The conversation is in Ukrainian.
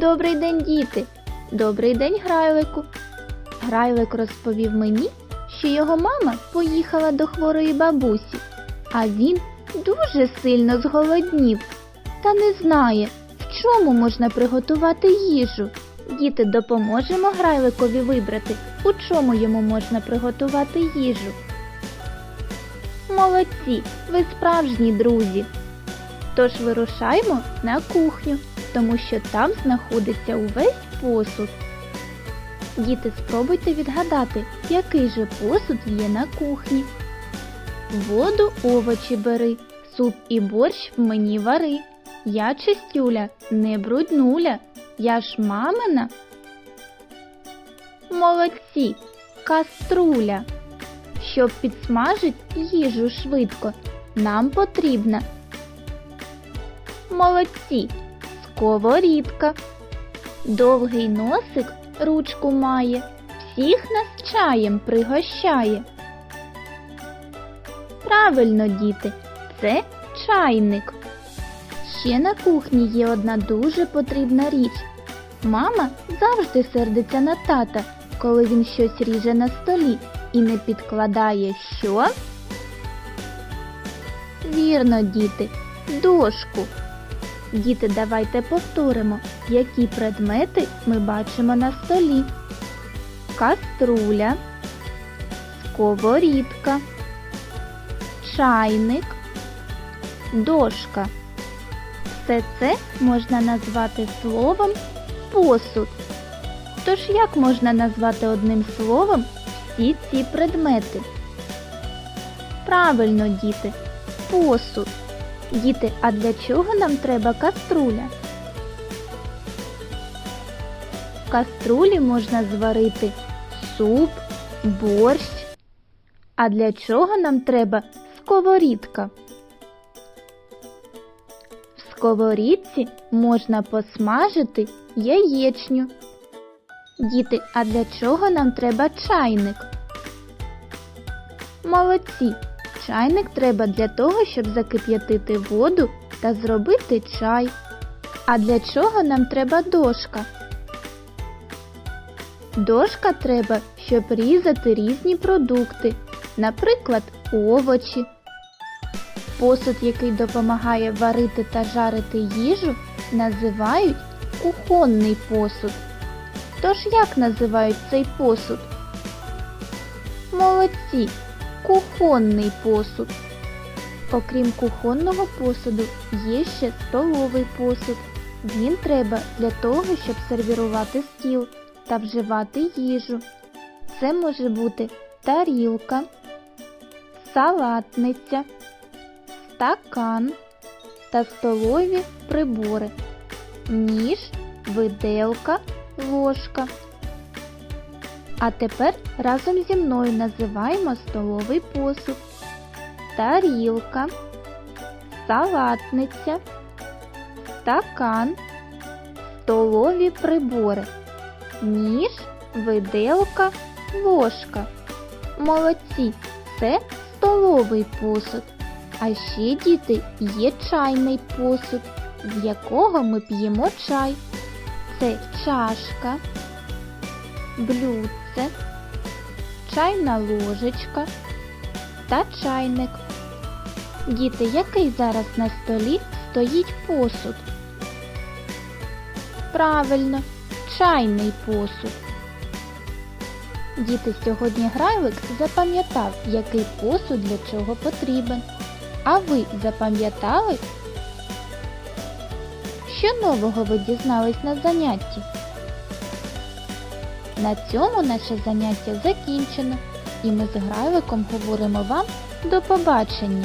Добрий день, діти! Добрий день, Грайлику. Грайлик розповів мені, що його мама поїхала до хворої бабусі, а він дуже сильно зголоднів та не знає, в чому можна приготувати їжу. Діти, допоможемо Грайликові вибрати, у чому йому можна приготувати їжу. Молодці, ви справжні друзі. Тож вирушаймо на кухню, тому що там знаходиться увесь посуд. Діти, спробуйте відгадати, який же посуд є на кухні. Воду овочі бери, суп і борщ мені вари. Я чистюля, не бруднуля, я ж мамина. Молодці, каструля. Щоб підсмажить їжу швидко, нам потрібна. Молодці, сковорідка. Довгий носик ручку має, всіх нас чаєм пригощає. Правильно, діти, це чайник. Ще на кухні є одна дуже потрібна річ. Мама завжди сердиться на тата, коли він щось ріже на столі і не підкладає що? Вірно, діти, дошку. Діти, давайте повторимо, які предмети ми бачимо на столі. Каструля, сковорідка, чайник, дошка. Все це можна назвати словом посуд. Тож як можна назвати одним словом всі ці предмети? Правильно, діти, посуд. Діти, а для чого нам треба каструля? В каструлі можна зварити суп, борщ. А для чого нам треба сковорідка? В сковорідці можна посмажити яєчню. Діти, а для чого нам треба чайник? Молодці! Чайник треба для того, щоб закип'ятити воду та зробити чай. А для чого нам треба дошка? Дошка треба, щоб різати різні продукти, наприклад, овочі. Посуд, який допомагає варити та жарити їжу, називають кухонний посуд. Тож як називають цей посуд? Молодці! Кухонний посуд. Окрім кухонного посуду, є ще столовий посуд. Він треба для того, щоб сервірувати стіл та вживати їжу. Це може бути тарілка, салатниця, стакан та столові прибори, ніж, виделка, ложка. А тепер разом зі мною називаємо столовий посуд, тарілка, салатниця, стакан, столові прибори, ніж, виделка, ложка. Молодці, це столовий посуд. А ще, діти, є чайний посуд, з якого ми п'ємо чай. Це чашка блюдце, чайна ложечка та чайник. Діти, який зараз на столі стоїть посуд? Правильно, чайний посуд. Діти, сьогодні Грайлик запам'ятав, який посуд для чого потрібен. А ви запам'ятали? Що нового ви дізнались на занятті? На цьому наше заняття закінчено, і ми з Грайликом говоримо вам до побачення!